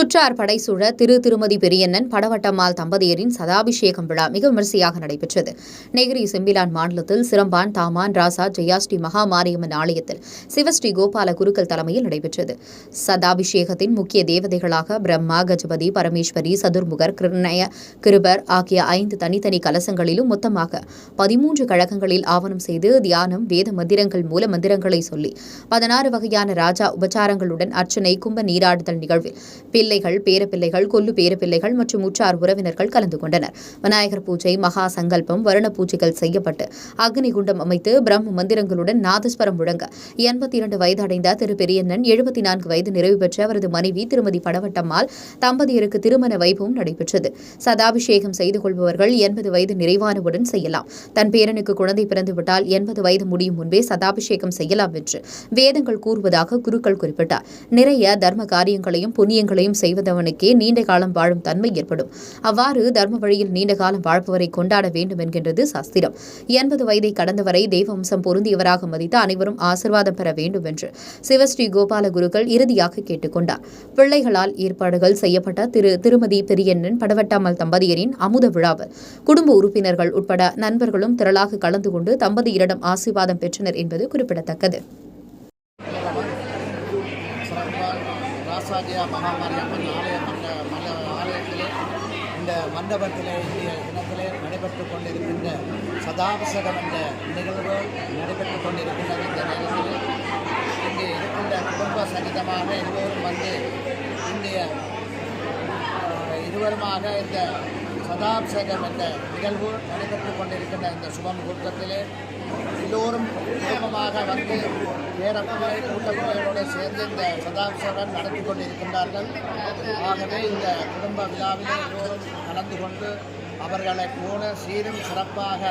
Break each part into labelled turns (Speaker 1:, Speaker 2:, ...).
Speaker 1: சுற்றார் படைசூழ திரு திருமதி பெரியண்ணன் படவட்டம்மாள் தம்பதியரின் சதாபிஷேகம் விழா மிக விமரிசையாக நடைபெற்றது. நெகிரி செம்பிலான் மாநிலத்தில் Seremban Taman Rasah Jayasri Mahamariamman ஆலயத்தில் சிவஸ்ரீ கோபால குருக்கள் தலைமையில் நடைபெற்றது. சதாபிஷேகத்தின் முக்கிய தேவதைகளாக பிரம்மா கஜபதி பரமேஸ்வரி சதுர்முகர் கிருணய கிருபர் ஆகிய ஐந்து தனித்தனி கலசங்களிலும் மொத்தமாக பதிமூன்று கழகங்களில் ஆவணம் செய்து தியானம் வேத மந்திரங்கள் மூல மந்திரங்களை சொல்லி பதினாறு வகையான ராஜா உபச்சாரங்களுடன் அர்ச்சனை கும்ப நீராடுதல் நிகழ்வில் பிள்ளைகள் பேரப்பிள்ளைகள் கொல்லு பேரப்பிள்ளைகள் மற்றும் உற்றார் உறவினர்கள் கலந்து கொண்டனர். விநாயகர் பூஜை மகா சங்கல்பம் வருண பூஜைகள் செய்யப்பட்டு அக்னி குண்டம் அமைத்து பிரம்ம மந்திரங்களுடன் நாதஸ்வரம் முழங்க. எண்பத்தி இரண்டு வயது அடைந்த திரு பெரியண்ணன் எழுபத்தி நான்கு வயது நிறைவு பெற்ற அவரது மனைவி திருமதி படவட்டம்மாள் தம்பதியருக்கு திருமண வைபவம் நடைபெற்றது. சதாபிஷேகம் செய்து கொள்பவர்கள் எண்பது வயது நிறைவானவுடன் செய்யலாம். தன் பேரனுக்கு குழந்தை பிறந்துவிட்டால் எண்பது வயது முடியும் முன்பே சதாபிஷேகம் செய்யலாம் என்று வேதங்கள் கூறுவதாக குருக்கள் குறிப்பிட்டார். நிறைய தர்ம காரியங்களையும் புண்ணியங்களையும் செய்வதவனுக்கே நீண்ட காலம் வாழும் தன்மை ஏற்படும். அவ்வாறு தர்ம வழியில் நீண்ட காலம் வாழ்பவரை கொண்டாட வேண்டும் என்கின்றது சாஸ்திரம். எண்பது வயதை கடந்தவரை தெய்வம்சம் பொருந்தியவராக மதித்து அனைவரும் ஆசிர்வாதம் பெற வேண்டும் என்று சிவஸ்ரீ கோபால குருக்கள் இறுதியாக கேட்டுக்கொண்டார். பிள்ளைகளால் ஏற்பாடுகள் செய்யப்பட்ட திரு திருமதி பெரியண்ணன் படவட்டாமல் தம்பதியரின் அமுத விழாவில் குடும்ப உறுப்பினர்கள் உட்பட நண்பர்களும் திரளாக கலந்து கொண்டு தம்பதியரிடம் ஆசீர்வாதம் பெற்றனர் என்பது குறிப்பிடத்தக்கது.
Speaker 2: ராசாஜியா மகாமாரியம்மன் ஆலய மண்ட மண்ட ஆலயத்திலே இந்த மண்டபத்திலே இந்திய தினத்திலே நடைபெற்றுக் கொண்டிருக்கின்ற சதாபிஷேகம் என்ற நிகழ்வு நடைபெற்றுக் கொண்டிருக்கின்றது இந்த நேரத்தில். இங்கே இருக்கின்ற குடும்ப சகிதமாக எல்லோரும் வந்து இந்திய இருவருமாக இந்த சதாபிஷேகம் என்ற நிகழ்வு நடைபெற்றுக் கொண்டிருக்கின்ற இந்த சுப முகூர்த்தத்திலே எல்லோரும் குடும்பமாக வந்து பேரப்பிள்ளை கூட்டப்பிள்ளைகளோடு சேர்ந்து இந்த சதாபிஷேகம் நடத்தி கொண்டிருக்கின்றார்கள். ஆகவே இந்த குடும்ப விழாவில் எல்லோரும் கலந்து கொண்டு அவர்களை போல சீரும் சிறப்பாக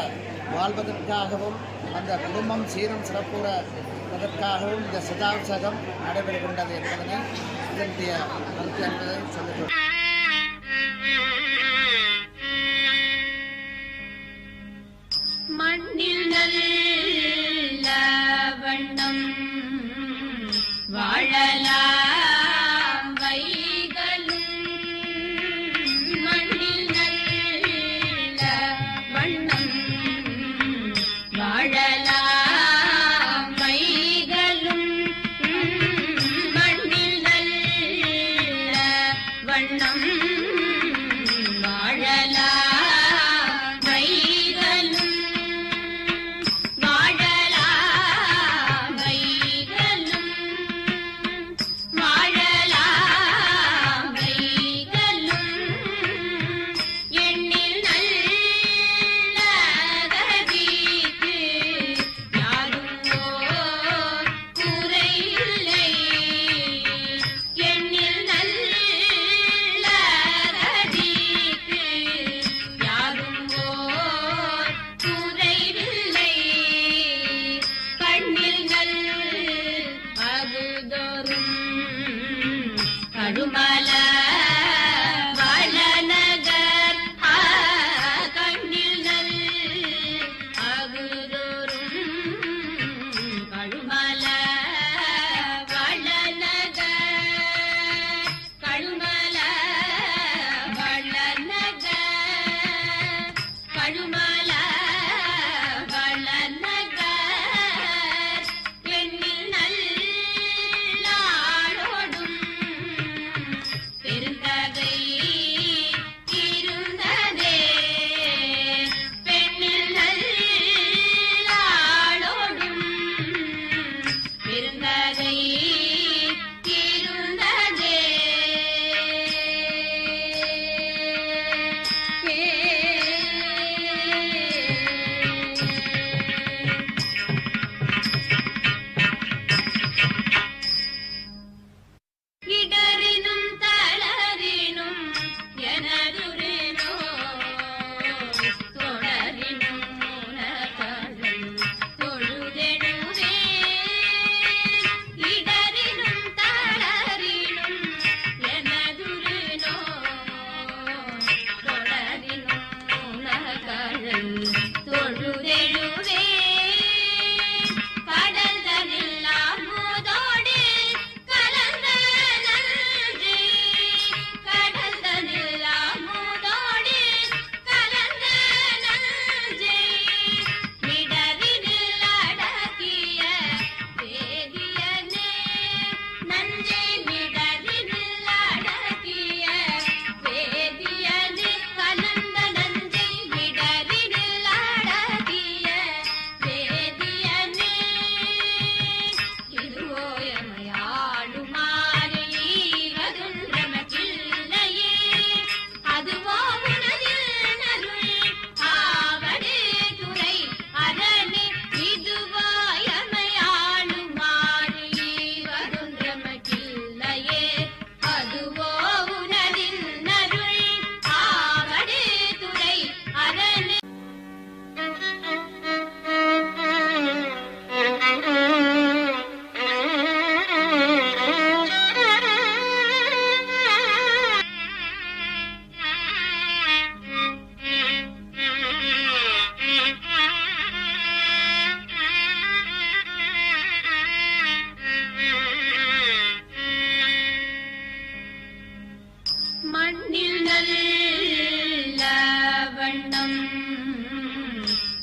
Speaker 2: வாழ்வதற்காகவும் அந்த குடும்பம் சீரும் சிறப்புறதற்காகவும் இந்த சதாபிஷேகம் நடைபெறுகின்றது என்பதனை இதனுடைய கருத்து என்பதை சொல்லுகிறேன்
Speaker 3: மண்ணில் நல்ல வாழலாம். கடுமல உனதழல்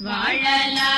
Speaker 3: வாழலா